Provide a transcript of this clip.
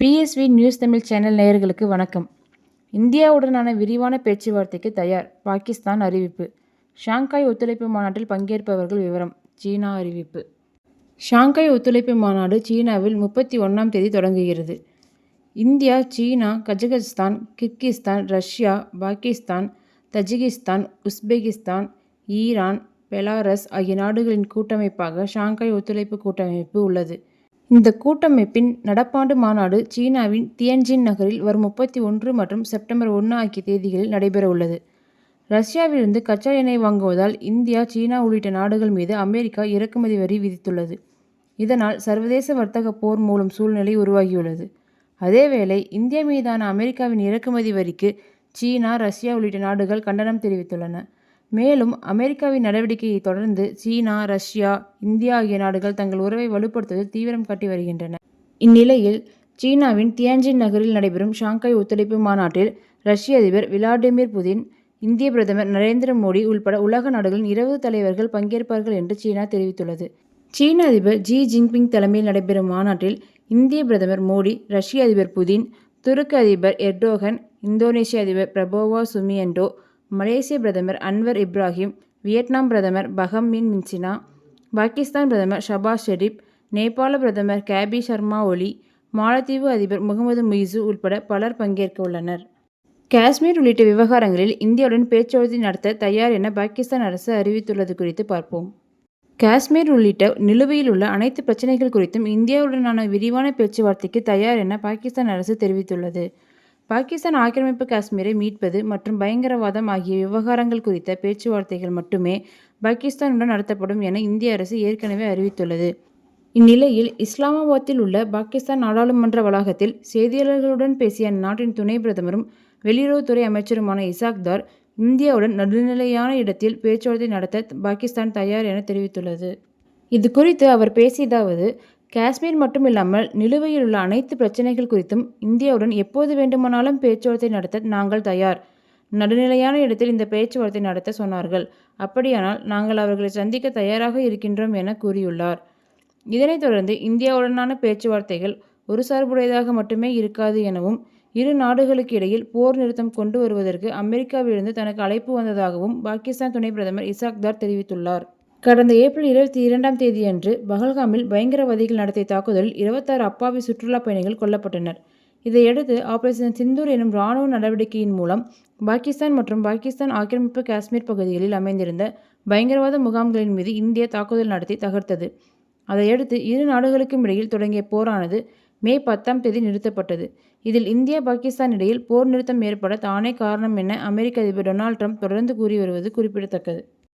PSV news Tamil channel நேயர்களுக்கு வணக்கம். இந்தியாவுடனான விரிவான பேச்சுவார்த்தைக்கு தயார் பாகிஸ்தான் அறிவிப்பு. ஷாங்காய் ஒத்துழைப்பு மாநாட்டில் பங்கேற்பவர்கள் விவரம் சீனா அறிவிப்பு. ஷாங்காய் ஒத்துழைப்பு மாநாடு சீனாவில் முப்பத்தி ஒன்றாம் தேதி தொடங்குகிறது. இந்தியா சீனா Kazakhstan Kyrgyzstan Russia Pakistan Tajikistan Uzbekistan Iran Belarus ஆகிய நாடுகளின் கூட்டமைப்பாக ஷாங்காய் ஒத்துழைப்பு கூட்டமைப்பு உள்ளது. இந்த கூட்டமைப்பின் நடப்பாண்டு மாநாடு சீனாவின் தியன்ஜின் நகரில் வரும் முப்பத்தி ஒன்று மற்றும் செப்டம்பர் ஒன்று ஆகிய தேதிகளில் நடைபெறவுள்ளது ரஷ்யாவிலிருந்து கச்சா எண்ணெய் வாங்குவதால் இந்தியா சீனா உள்ளிட்ட நாடுகள் மீது அமெரிக்கா இறக்குமதி வரி விதித்துள்ளது. இதனால் சர்வதேச வர்த்தக போர் மூலம் சூழ்நிலை உருவாகியுள்ளது. அதேவேளை இந்தியா மீதான அமெரிக்காவின் இறக்குமதி வரிக்கு சீனா ரஷ்யா உள்ளிட்ட நாடுகள் கண்டனம் தெரிவித்துள்ளன. மேலும் அமெரிக்காவின் நடவடிக்கையை தொடர்ந்து சீனா ரஷ்யா இந்தியா ஆகிய நாடுகள் தங்கள் உறவை வலுப்படுத்துவதில் தீவிரம் காட்டி வருகின்றன. இந்நிலையில் சீனாவின் தியான்ஜின் நகரில் நடைபெறும் ஷாங்காய் ஒத்துழைப்பு மாநாட்டில் ரஷ்ய அதிபர் விளாடிமிர் புதின் இந்திய பிரதமர் நரேந்திர மோடி உள்பட உலக நாடுகளின் இருபது தலைவர்கள் பங்கேற்பார்கள் என்று சீனா தெரிவித்துள்ளது. சீன அதிபர் ஜி ஜின்பிங் தலைமையில் நடைபெறும் மாநாட்டில் இந்திய பிரதமர் மோடி ரஷ்ய அதிபர் புதின் துருக்க அதிபர் எர்டோகன் இந்தோனேஷிய அதிபர் பிரபோவா சுமியன்டோ மலேசிய பிரதமர் அன்வர் இப்ராஹிம் வியட்நாம் பிரதமர் பகம் மின் மின்சினா பாகிஸ்தான் பிரதமர் ஷபாஸ் ஷெரீப் நேபாள பிரதமர் கேபி சர்மா ஒலி மாலத்தீவு அதிபர் முகமது முயிசு உட்பட பலர் பங்கேற்க உள்ளனர். காஷ்மீர் உள்ளிட்ட விவகாரங்களில் இந்தியாவுடன் பேச்சுவார்த்தை நடத்த தயார் என பாகிஸ்தான் அரசு அறிவித்துள்ளது குறித்து பார்ப்போம். காஷ்மீர் உள்ளிட்ட நிலுவையில் உள்ள அனைத்து பிரச்சனைகள் குறித்தும் இந்தியாவுடனான விரிவான பேச்சுவார்த்தைக்கு தயார் என பாகிஸ்தான் அரசு தெரிவித்துள்ளது. பாகிஸ்தான் ஆக்கிரமிப்பு காஷ்மீரை மீட்பது மற்றும் பயங்கரவாதம் ஆகிய விவகாரங்கள் குறித்த பேச்சுவார்த்தைகள் மட்டுமே பாகிஸ்தானுடன் நடத்தப்படும் என இந்திய அரசு ஏற்கனவே அறிவித்துள்ளது. இந்நிலையில் இஸ்லாமாபாத்தில் உள்ள பாகிஸ்தான் நாடாளுமன்ற வளாகத்தில் செய்தியாளர்களுடன் பேசிய அந்நாட்டின் துணை பிரதமரும் வெளியுறவுத்துறை அமைச்சருமான இசாக் தார் இந்தியாவுடன் நடுநிலையான இடத்தில் பேச்சுவார்த்தை நடத்த பாகிஸ்தான் தயார் என தெரிவித்துள்ளது. இது குறித்து அவர் பேசியதாவது காஷ்மீர் மட்டுமில்லாமல் நிலுவையில் உள்ள அனைத்து பிரச்சினைகள் குறித்தும் இந்தியாவுடன் எப்போது வேண்டுமானாலும் பேச்சுவார்த்தை நடத்த நாங்கள் தயார். நடுநிலையான இடத்தில் இந்த பேச்சுவார்த்தை நடத்த சொன்னார்கள். அப்படியானால் நாங்கள் அவர்களை சந்திக்க தயாராக இருக்கின்றோம் என கூறியுள்ளார். இதனைத் தொடர்ந்து இந்தியாவுடனான பேச்சுவார்த்தைகள் ஒரு சார்புடையதாக மட்டுமே இருக்காது எனவும் இரு நாடுகளுக்கு இடையில் போர் நிறுத்தம் கொண்டு வருவதற்கு அமெரிக்காவிலிருந்து தனக்கு அழைப்பு வந்ததாகவும் பாகிஸ்தான் துணை பிரதமர் இசாக்தார் தெரிவித்துள்ளார். கடந்த ஏப்ரல் இருபத்தி இரண்டாம் தேதியன்று பஹல்காமில் பயங்கரவாதிகள் நடத்திய தாக்குதலில் இருபத்தாறு அப்பாவி சுற்றுலா பயணிகள் கொல்லப்பட்டனர். இதையடுத்து ஆபரேஷன் சிந்தூர் எனும் இராணுவ நடவடிக்கையின் மூலம் பாகிஸ்தான் மற்றும் பாகிஸ்தான் ஆக்கிரமிப்பு காஷ்மீர் பகுதிகளில் அமைந்திருந்த பயங்கரவாத முகாம்களின் மீது இந்தியா தாக்குதல் நடத்தி தகர்த்தது. அதையடுத்து இரு நாடுகளுக்கும் இடையில் தொடங்கிய போரானது மே பத்தாம் தேதி நிறுத்தப்பட்டது. இதில் இந்தியா பாகிஸ்தான் இடையில் போர் நிறுத்தம் ஏற்பட தானே காரணம் என அமெரிக்க அதிபர் டொனால்ட் ட்ரம்ப் தொடர்ந்து கூறி வருவது குறிப்பிடத்தக்கது.